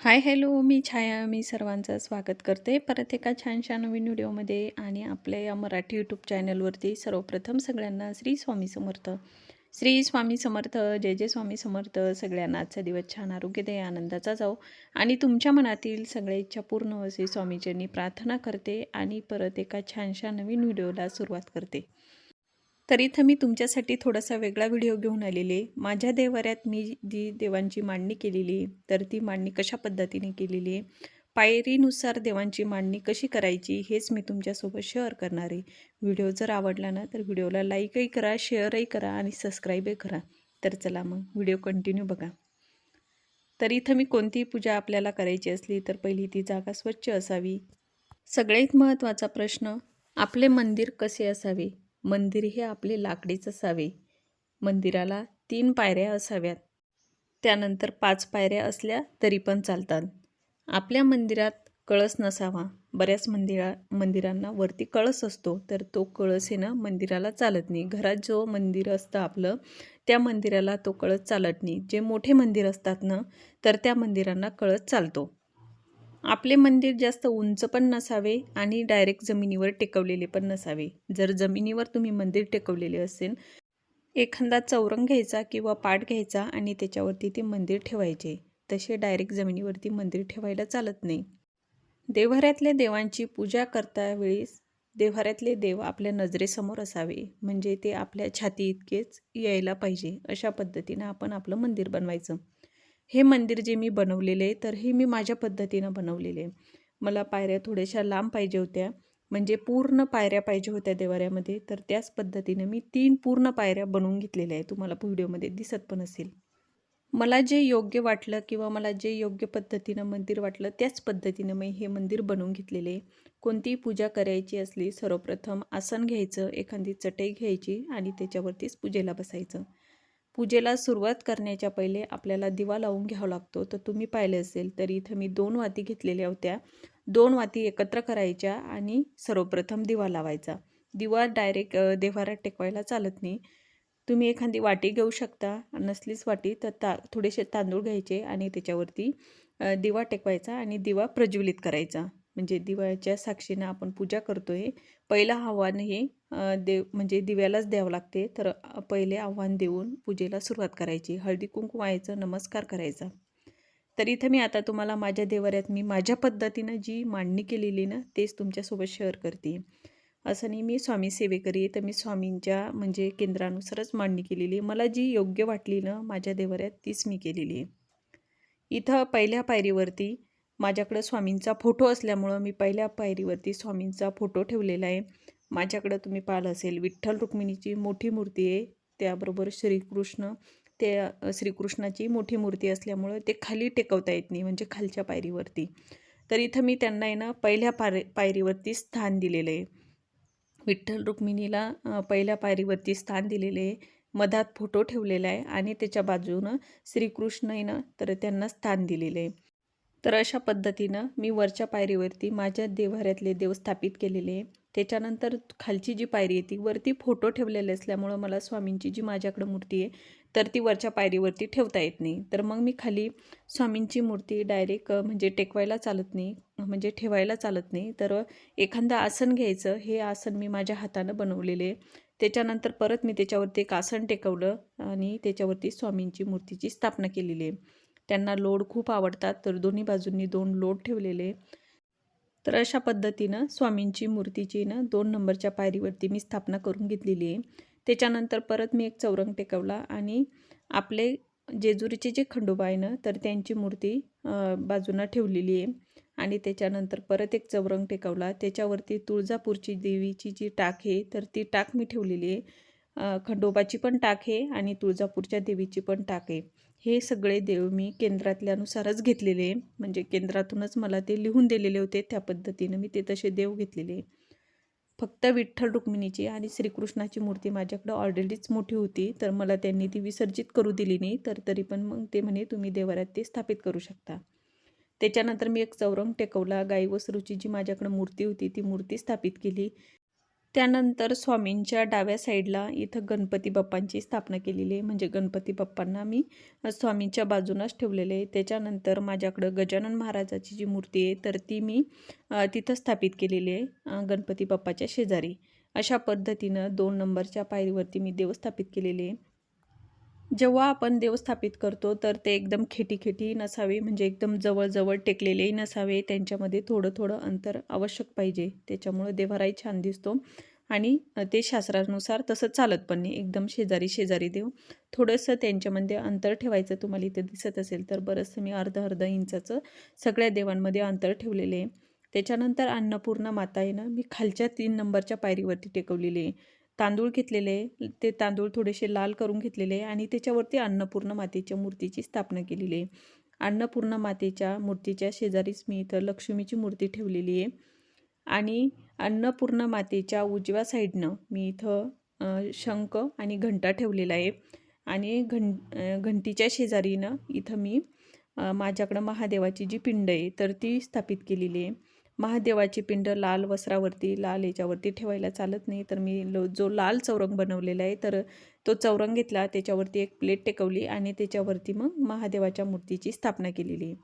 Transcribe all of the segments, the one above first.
Hi hello मी छाया. मी सर्वांचं स्वागत करते. परत एका छानशा नवीन व्हिडिओमध्ये आणि आपल्या या मराठी यूट्यूब चॅनलवरती सर्वप्रथम सगळ्यांना श्री स्वामी समर्थ. श्री स्वामी समर्थ जय जय स्वामी समर्थ. सगळ्यांना आजचा दिवस छान आरोग्य दे आनंदाचा जाऊ आणि तुमच्या मनातील सगळ्या इच्छा पूर्ण असे स्वामीजींनी प्रार्थना करते आणि परत एका छानशा नवीन व्हिडिओला सुरुवात करते. तर इथं मी तुमच्यासाठी थोडासा वेगळा व्हिडिओ घेऊन आलेले माझ्या देवाऱ्यात मी जी देवांची मांडणी केलेली आहे तर ती मांडणी कशा पद्धतीने केलेली आहे? पायरीनुसार देवांची मांडणी कशी करायची हेच मी तुमच्यासोबत शेअर करणार आहे. व्हिडिओ जर आवडला ना तर व्हिडिओला लाईकही करा शेअरही करा आणि सबस्क्राईबही करा. तर चला मग व्हिडिओ कंटिन्यू बघा. तर इथं मी कोणतीही पूजा आपल्याला करायची असली तर पहिली ती जागा स्वच्छ असावी. सगळ्यात महत्त्वाचा प्रश्न आपले मंदिर कसे असावे? मंदिर हे आपले लाकडीच असावे मंदिराला तीन पायऱ्या असाव्यात. त्यानंतर पाच पायऱ्या असल्या तरी पण चालतात. आपल्या मंदिरात कळस नसावा. बऱ्याच मंदिरा मंदिरांना वरती कळस असतो तर तो कळस आहे ना मंदिराला चालत नाही. घरात जो मंदिर असतं आपलं त्या मंदिराला तो कळस चालत नाही. जे मोठे मंदिर असतात ना तर त्या मंदिरांना कळस चालतो. आपले मंदिर जास्त उंच पण नसावे आणि डायरेक्ट जमिनीवर टेकवलेले पण नसावे. जर जमिनीवर तुम्ही मंदिर टेकवलेले असेल एखादा चौरंग घ्यायचा किंवा पाट घ्यायचा आणि त्याच्यावरती ते मंदिर ठेवायचे तसे डायरेक्ट जमिनीवरती मंदिर ठेवायला चालत नाही. देव्हाऱ्यातल्या देवांची पूजा करता वेळेस देव्हाऱ्यातले देव आपल्या नजरेसमोर असावे म्हणजे ते आपल्या छाती इतकेच यायला पाहिजे अशा पद्धतीनं आपण आपलं मंदिर बनवायचं. हे मंदिर जे मी बनवलेले आहे तर हे मी माझ्या पद्धतीनं बनवलेले आहे. मला पायऱ्या थोड्याशा लांब पाहिजे होत्या. म्हणजे पूर्ण पायऱ्या पाहिजे होत्या देवाऱ्यामध्ये तर त्याच पद्धतीनं मी तीन पूर्ण पायऱ्या बनवून घेतलेल्या आहे तुम्हाला व्हिडिओमध्ये दिसत पण असेल. मला जे योग्य वाटलं किंवा मला जे योग्य पद्धतीनं मंदिर वाटलं त्याच पद्धतीनं मी हे मंदिर बनवून घेतलेले कोणतीही पूजा करायची असली सर्वप्रथम आसन घ्यायचं एखादी चटई घ्यायची आणि त्याच्यावरतीच पूजेला बसायचं. पूजेला सुरुवात करण्याच्या पहिले आपल्याला दिवा लावून घ्यावा लागतो. तर तुम्ही पाहिले असेल तर इथं मी दोन वाती घेतलेल्या होत्या. दोन वाती एकत्र करायच्या आणि सर्वप्रथम दिवा लावायचा. दिवा डायरेक्ट देवारात टेकवायला चालत नाही. तुम्ही एखादी वाटी घेऊ शकता. नसलीच वाटी तर ता थोडेसे तांदूळ घ्यायचे आणि त्याच्यावरती दिवा टेकवायचा आणि दिवा प्रज्वलित करायचा. म्हणजे दिव्याच्या साक्षीनं आपण पूजा करतो आहे पहिलं आव्हान हे देव म्हणजे दिव्यालाच द्यावं लागते. तर पहिले आव्हान देऊन पूजेला सुरुवात करायची. हळदी कुंकू व्हायचं नमस्कार करायचा. तर इथं मी आता तुम्हाला माझ्या देवाऱ्यात मी माझ्या पद्धतीनं जी मांडणी केलेली ना तेच तुमच्यासोबत शेअर करते. असं नाही मी स्वामी सेवेकरी तर मी स्वामींच्या म्हणजे केंद्रानुसारच मांडणी केलेली. मला जी योग्य वाटली ना माझ्या देवाऱ्यात तीच मी केलेली आहे. इथं पहिल्या पायरीवरती माझ्याकडं स्वामींचा फोटो असल्यामुळं मी पहिल्या पायरीवरती स्वामींचा फोटो ठेवलेला आहे. माझ्याकडं तुम्ही पाहिलं असेल विठ्ठल रुक्मिणीची मोठी मूर्ती आहे. त्याबरोबर श्रीकृष्ण ते श्रीकृष्णाची मोठी मूर्ती असल्यामुळं ते खाली टेकवता येत नाही म्हणजे खालच्या पायरीवरती. तर इथं मी त्यांना आहे ना पहिल्या पायरी पायरीवरती स्थान दिलेलं आहे. विठ्ठल रुक्मिणीला पहिल्या पायरीवरती स्थान दिलेले आहे. मधात फोटो ठेवलेला आहे आणि त्याच्या बाजूनं श्रीकृष्ण आहे ना तर त्यांना स्थान दिलेलं आहे. तर अशा पद्धतीनं मी वरच्या पायरीवरती माझ्या देवाऱ्यातले देव स्थापित केलेले त्याच्यानंतर खालची जी पायरी आहे ती वरती फोटो ठेवलेले असल्यामुळं मला स्वामींची जी माझ्याकडं मूर्ती आहे तर ती वरच्या पायरीवरती ठेवता येत नाही. तर मग मी खाली स्वामींची मूर्ती डायरेक्ट म्हणजे टेकवायला चालत नाही म्हणजे ठेवायला चालत नाही. तर एखादं आसन घ्यायचं हे आसन मी माझ्या हातानं बनवलेले त्याच्यानंतर परत मी त्याच्यावरती एक आसन टेकवलं आणि त्याच्यावरती स्वामींची मूर्तीची स्थापना केलेली आहे. त्यांना लोड खूप आवडतात तर दोन्ही बाजूंनी दोन लोड ठेवलेले. तर अशा पद्धतीनं स्वामींची मूर्तीची ना दोन नंबरच्या पायरीवरती मी स्थापना करून घेतलेली आहे. त्याच्यानंतर परत मी एक चौरंग टेकवला आणि आपले जेजुरीचे जे खंडोबा आहे ना तर त्यांची मूर्ती बाजूनं ठेवलेली आहे. आणि त्याच्यानंतर परत एक चौरंग टेकवला. त्याच्यावरती तुळजापूरची देवीची जी टाक आहे तर ती टाक मी ठेवलेली आहे. खंडोबाची पण टाक आहे आणि तुळजापूरच्या देवीची पण टाक आहे. हे सगळे देव मी केंद्रातल्यानुसारच घेतलेले म्हणजे केंद्रातूनच मला ते लिहून दिलेले होते त्या पद्धतीनं मी ते तसे देव घेतलेले फक्त विठ्ठल रुक्मिणीची आणि श्रीकृष्णाची मूर्ती माझ्याकडं ऑलरेडीच मोठी होती. तर मला त्यांनी ती विसर्जित करू दिली नाही तर तरी पण मग ते म्हणे तुम्ही देवाऱ्यात ते स्थापित करू शकता. त्याच्यानंतर मी एक चौरंग टेकवला. गाई वसरूची जी माझ्याकडं मूर्ती होती ती मूर्ती स्थापित केली. त्यानंतर स्वामींच्या डाव्या साईडला इथं गणपती बाप्पांची स्थापना केलेली आहे. म्हणजे गणपती बाप्पांना मी स्वामींच्या बाजूनच ठेवलेले आहे. त्याच्यानंतर माझ्याकडं गजानन महाराजाची जी मूर्ती आहे तर ती मी तिथं स्थापित केलेली आहे गणपती बाप्पाच्या शेजारी. अशा पद्धतीनं दोन नंबरच्या पायरीवरती मी देव स्थापित केलेले आहे. जेव्हा आपण देव स्थापित करतो तर ते एकदम खेटी खेटी नसावे म्हणजे एकदम जवळजवळ टेकलेलेही नसावे. त्यांच्यामध्ये थोडं थोडं अंतर आवश्यक पाहिजे. त्याच्यामुळं देवाराही छान दिसतो. आणि ते शास्त्रानुसार तसं चालत पण नाही. एकदम शेजारी शेजारी देव. थोडंसं त्यांच्यामध्ये अंतर ठेवायचं तुम्हाला इथे दिसत असेल तर बरंचसं मी अर्ध अर्ध इंचाचं सगळ्या देवांमध्ये अंतर ठेवलेले आहे. त्याच्यानंतर अन्नपूर्णा माता आहे ना मी खालच्या तीन नंबरच्या पायरीवरती टेकवलेली आहे. तांदूळ घेतलेले आहे. ते तांदूळ थोडेसे लाल करून घेतलेले आहे आणि त्याच्यावरती अन्नपूर्ण मातेच्या मूर्तीची स्थापना केलेली आहे. अन्नपूर्ण मातेच्या मूर्तीच्या शेजारीच मी इथं लक्ष्मीची मूर्ती ठेवलेली आहे. आणि अन्नपूर्ण मातेच्या उजव्या साईडनं मी इथं शंख आणि घंटा ठेवलेला आहे. आणि घं घंटीच्या शेजारीनं इथं मी माझ्याकडं महादेवाची जी पिंड आहे तर ती स्थापित केलेली आहे. महादेवाची पिंड लाल वस्त्रावरती लाल याच्यावरती ठेवायला चालत नाही. तर मी लो जो लाल चौरंग बनवलेला आहे तर तो चौरंग घेतला. त्याच्यावरती एक प्लेट टेकवली आणि त्याच्यावरती मग महादेवाच्या मूर्तीची स्थापना केलेली.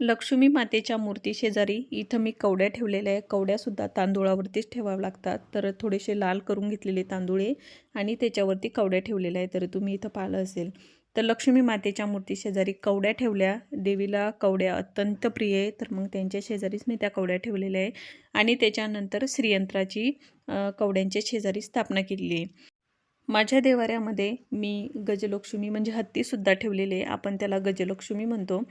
लक्ष्मी मातेच्या मूर्ती शेजारी इथं मी कवड्या ठेवलेल्या आहे कवड्यासुद्धा तांदूळावरतीच ठेवावं लागतात. तर थोडेसे लाल करून घेतलेले तांदूळे आणि त्याच्यावरती कवड्या ठेवलेल्या आहे तर तुम्ही इथं पाहिलं असेल. तर लक्ष्मी मातेच्या मूर्ती शेजारी कवड्या ठेवल्या. देवीला कवड्या अत्यंत प्रिय आहे. तर मग त्यांच्या शेजारीच मी त्या कवड्या ठेवलेल्या आहे. आणि त्याच्यानंतर श्रीयंत्राची कवड्यांच्या शेजारी स्थापना केलेली आहे. माझ्या देवाऱ्यामध्ये मी गजलक्ष्मी म्हणजे हत्तीसुद्धा ठेवलेले आहे. आपण त्याला गजलक्ष्मी म्हणतो.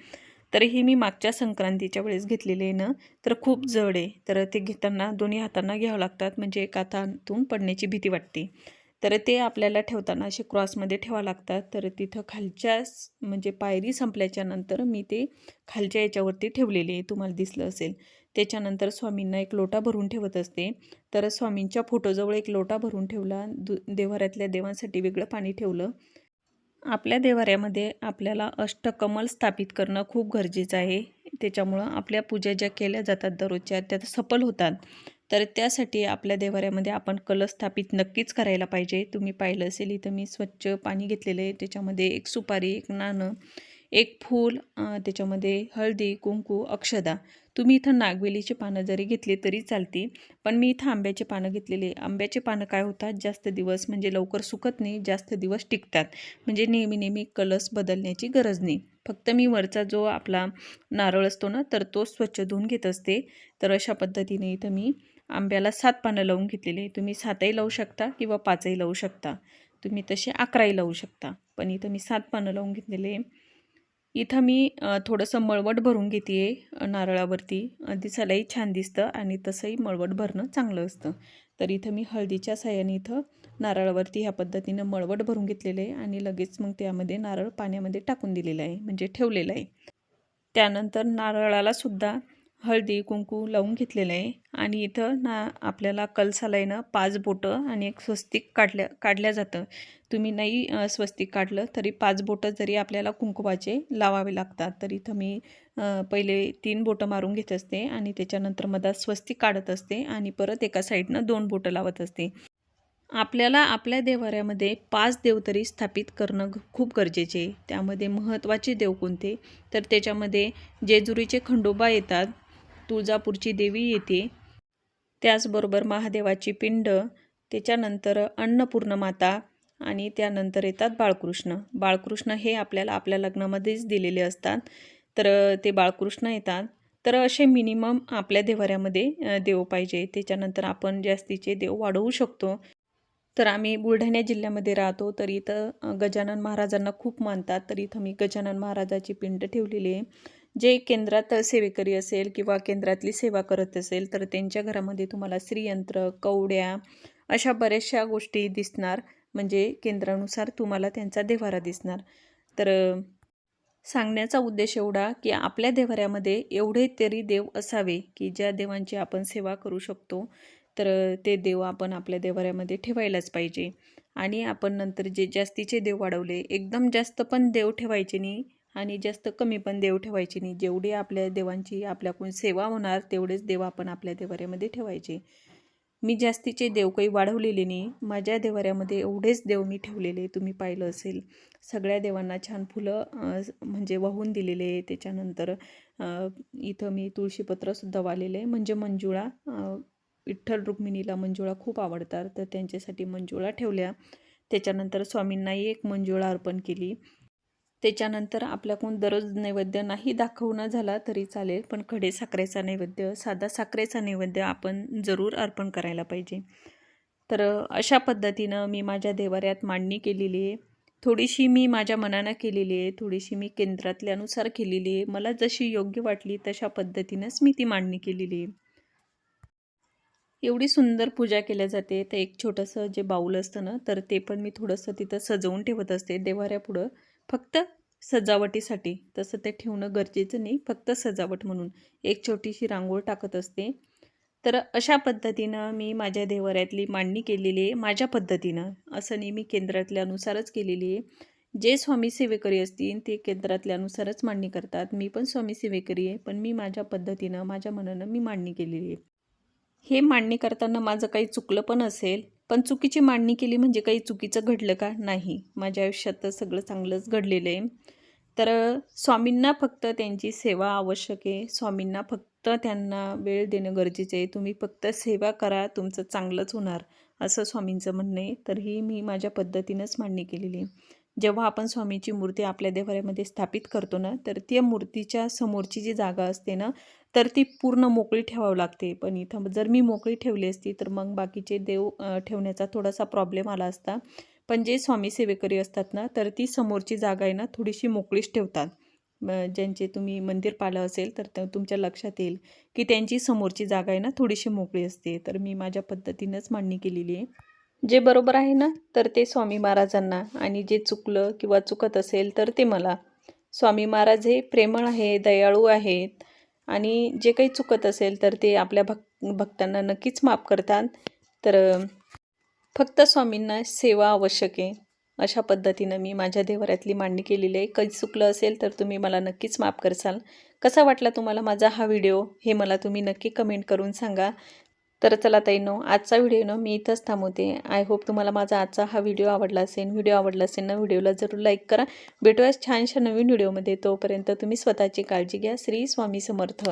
तर हे मी मागच्या संक्रांतीच्या वेळेस घेतलेले आहे ना. तर खूप जड आहे. तर ते घेताना दोन्ही हातांना घ्यावं लागतात. म्हणजे एका हातातून पडण्याची भीती वाटते. तर ते आपल्याला ठेवताना असे क्रॉसमध्ये ठेवावं लागतात. तर तिथं खालच्या म्हणजे पायरी संपल्याच्या नंतर मी ते खालच्या याच्यावरती ठेवलेले आहे तुम्हाला दिसलं असेल. त्याच्यानंतर स्वामींना एक लोटा भरून ठेवत असते. तर स्वामींच्या फोटोजवळ एक लोटा भरून ठेवला. दु देवाऱ्यातल्या देवांसाठी वेगळं पाणी ठेवलं. आपल्या देवाऱ्यामध्ये आपल्याला अष्टकमल स्थापित करणं खूप गरजेचं आहे. त्याच्यामुळं आपल्या पूजा ज्या केल्या जातात दररोजच्या त्या सफल होतात. तर त्यासाठी आपल्या देवाऱ्यामध्ये आपण कलश स्थापित नक्कीच करायला पाहिजे. तुम्ही पाहिलं असेल इथं मी स्वच्छ पाणी घेतलेलं आहे. त्याच्यामध्ये एक सुपारी एक नाणं एक फूल त्याच्यामध्ये हळदी कुंकू अक्षदा. तुम्ही इथं नागवेलीची पानं जरी घेतली तरी चालती पण मी इथं आंब्याचे पानं घेतलेले आंब्याचे पानं काय होतात? जास्त दिवस म्हणजे लवकर सुकत नाही जास्त दिवस टिकतात. म्हणजे नेहमी नेहमी कलस बदलण्याची गरज नाही. फक्त मी वरचा जो आपला नारळ असतो ना तर तो स्वच्छ धुवून घेत असते. तर अशा पद्धतीने इथं मी आंब्याला सात पानं लावून घेतलेली तुम्ही सातही लावू शकता किंवा पाचही लावू शकता. तुम्ही तसे अकराही लावू शकता. पण इथं मी सात पानं लावून घेतलेले आहे. इथं मी थोडंसं मळवट भरून घेते आहे नारळावरती. दिसायलाही छान दिसतं आणि तसंही मळवट भरणं चांगलं असतं. तर इथं मी हळदीच्या साह्याने इथं नारळावरती ह्या पद्धतीनं मळवट भरून घेतलेलं आहे आणि लगेच मग त्यामध्ये नारळ पाण्यामध्ये टाकून दिलेलं आहे. म्हणजे ठेवलेलं आहे. त्यानंतर नारळालासुद्धा हळदी कुंकू लावून घेतलेलं आहे. आणि इथं ना आपल्याला कलसालाईनं पाच बोटं आणि एक स्वस्तिक काढल्या काढल्या जातं. तुम्ही नाही स्वस्तिक काढलं तरी पाच बोटं जरी आपल्याला कुंकुवाचे लावावे लागतात तर इथं मी पहिले तीन बोटं मारून घेत असते आणि त्याच्यानंतर मधात स्वस्तिक काढत असते आणि परत एका साईडनं दोन बोटं लावत असते. आपल्याला आपल्या देवाऱ्यामध्ये पाच देव तरी स्थापित करणं खूप गरजेचे त्यामध्ये महत्त्वाचे देव कोणते? तर त्याच्यामध्ये जेजुरीचे खंडोबा येतात तुळजापूरची देवी येते. त्याचबरोबर महादेवाची पिंड त्याच्यानंतर अन्नपूर्ण माता आणि त्यानंतर येतात बाळकृष्ण. बाळकृष्ण हे आपल्याला आपल्या लग्नामध्येच दिलेले असतात. तर ते बाळकृष्ण येतात. तर असे मिनिमम आपल्या देवाऱ्यामध्ये देव पाहिजे. त्याच्यानंतर आपण जास्तीचे देव वाढवू शकतो. तर आम्ही बुलढाणा जिल्ह्यामध्ये राहतो. तर इथं गजानन महाराजांना खूप मानतात. तर इथं मी गजानन महाराजाची पिंड ठेवलेली आहे. जे केंद्रात सेवेकरी असेल किंवा केंद्रातली सेवा करत असेल तर त्यांच्या घरामध्ये तुम्हाला श्रीयंत्र कवड्या अशा बऱ्याचशा गोष्टी दिसणार. म्हणजे केंद्रानुसार तुम्हाला त्यांचा देवारा दिसणार. तर सांगण्याचा उद्देश एवढा की आपल्या देवाऱ्यामध्ये एवढे तरी देव असावे की ज्या देवांची आपण सेवा करू शकतो तर ते देव आपण आपल्या देवाऱ्यामध्ये ठेवायलाच पाहिजे. आणि आपण नंतर जे जास्तीचे देव वाढवले एकदम जास्त पण देव ठेवायचे नाही. आणि जास्त कमी पण देव ठेवायची नाही. जेवढी आपल्या देवांची आपल्याकडून सेवा होणार तेवढेच देव आपण आपल्या देवाऱ्यामध्ये ठेवायचे. मी जास्तीचे देव काही वाढवलेले नाही. माझ्या देवाऱ्यामध्ये एवढेच देव मी ठेवलेले तुम्ही पाहिलं असेल. सगळ्या देवांना छान फुलं म्हणजे वाहून दिलेले त्याच्यानंतर इथं मी तुळशीपत्रसुद्धा वाहिलेलं आहे. म्हणजे मंजुळा विठ्ठल रुक्मिणीला मंजुळा खूप आवडतात. तर त्यांच्यासाठी मंजुळा ठेवल्या. त्याच्यानंतर स्वामींनाही एक मंजुळा अर्पण केली. त्याच्यानंतर आपल्याकडून दररोज नैवेद्य नाही दाखवणं झाला तरी चालेल पण खडे साखरेचा नैवेद्य साधा साखरेचा नैवेद्य आपण जरूर अर्पण करायला पाहिजे. तर अशा पद्धतीनं मी माझ्या देवाऱ्यात मांडणी केलेली आहे. थोडीशी मी माझ्या मनानं केलेली आहे थोडीशी मी केंद्रातल्यानुसार केलेली आहे. मला जशी योग्य वाटली तशा पद्धतीनंच मी ती मांडणी केलेली आहे. एवढी सुंदर पूजा केल्या जाते. तर एक छोटंसं जे बाऊल असतं ना तर ते पण मी थोडंसं तिथं सजवून ठेवत असते. देवाऱ्यापुढं फक्त सजावटीसाठी. तसं ते ठेवणं गरजेचं नाही फक्त सजावट म्हणून. एक छोटीशी रांगोळ टाकत असते. तर अशा पद्धतीनं मी माझ्या देवाऱ्यातली मांडणी केलेली आहे माझ्या पद्धतीनं. असं नाही मी केंद्रातल्यानुसारच केलेली आहे. जे स्वामी सेवेकरी असतील ते केंद्रातल्यानुसारच मांडणी करतात. मी पण स्वामी सेवेकरी आहे पण मी माझ्या पद्धतीनं माझ्या मनानं मी मांडणी केलेली आहे. हे मांडणी करताना माझं काही चुकलं पण असेल पण चुकीची मांडणी केली म्हणजे काही चुकीचं घडलं का? नाही. माझ्या आयुष्यात तर सगळं चांगलंच घडलेलं आहे. तर स्वामींना फक्त त्यांची सेवा आवश्यक आहे. स्वामींना फक्त त्यांना वेळ देणं गरजेचं आहे. तुम्ही फक्त सेवा करा तुमचं चांगलंच होणार असं स्वामींचं म्हणणं आहे. तर ही मी माझ्या पद्धतीनंच मांडणी केलेली आहे. जेव्हा आपण स्वामीची मूर्ती आपल्या देवाऱ्यामध्ये स्थापित करतो ना तर त्या मूर्तीच्या समोरची जी जागा असते ना तर ती पूर्ण मोकळी ठेवावं लागते. पण इथं जर मी मोकळी ठेवली असती तर मग बाकीचे देव ठेवण्याचा थोडासा प्रॉब्लेम आला असता. पण जे स्वामी सेवेकरी असतात ना तर ती समोरची जागा आहे ना थोडीशी मोकळीच ठेवतात. ज्यांचे तुम्ही मंदिर पाहिलं असेल तर तुमच्या लक्षात येईल की त्यांची समोरची जागा आहे ना थोडीशी मोकळी असते. तर मी माझ्या पद्धतीनंच मांडणी केलेली आहे. जे बरोबर आहे ना तर ते स्वामी महाराजांना आणि जे चुकलं किंवा चुकत असेल तर ते मला. स्वामी महाराज हे प्रेमळ आहे दयाळू आहेत आणि जे काही चुकत असेल तर ते आपल्या भक भक्तांना नक्कीच माफ करतात. तर फक्त स्वामींना सेवा आवश्यक आहे. अशा पद्धतीनं मी माझ्या देवऱ्यातली मांडणी केलेली आहे. काही चुकलं असेल तर तुम्ही मला नक्कीच माफ करसाल. कसा वाटला तुम्हाला माझा हा व्हिडिओ? हे मला तुम्ही नक्की कमेंट करून सांगा. तर चला ताईनो आजचा व्हिडिओ नो मी इथंच थांबवते. आय होप तुम्हाला माझा आजचा हा व्हिडिओ आवडला असेल व्हिडिओ आवडला असेल ना व्हिडिओला जरूर लाईक करा. भेटूयाच छानशा नवीन व्हिडिओमध्ये तोपर्यंत तुम्ही स्वतःची काळजी घ्या. श्री स्वामी समर्थ.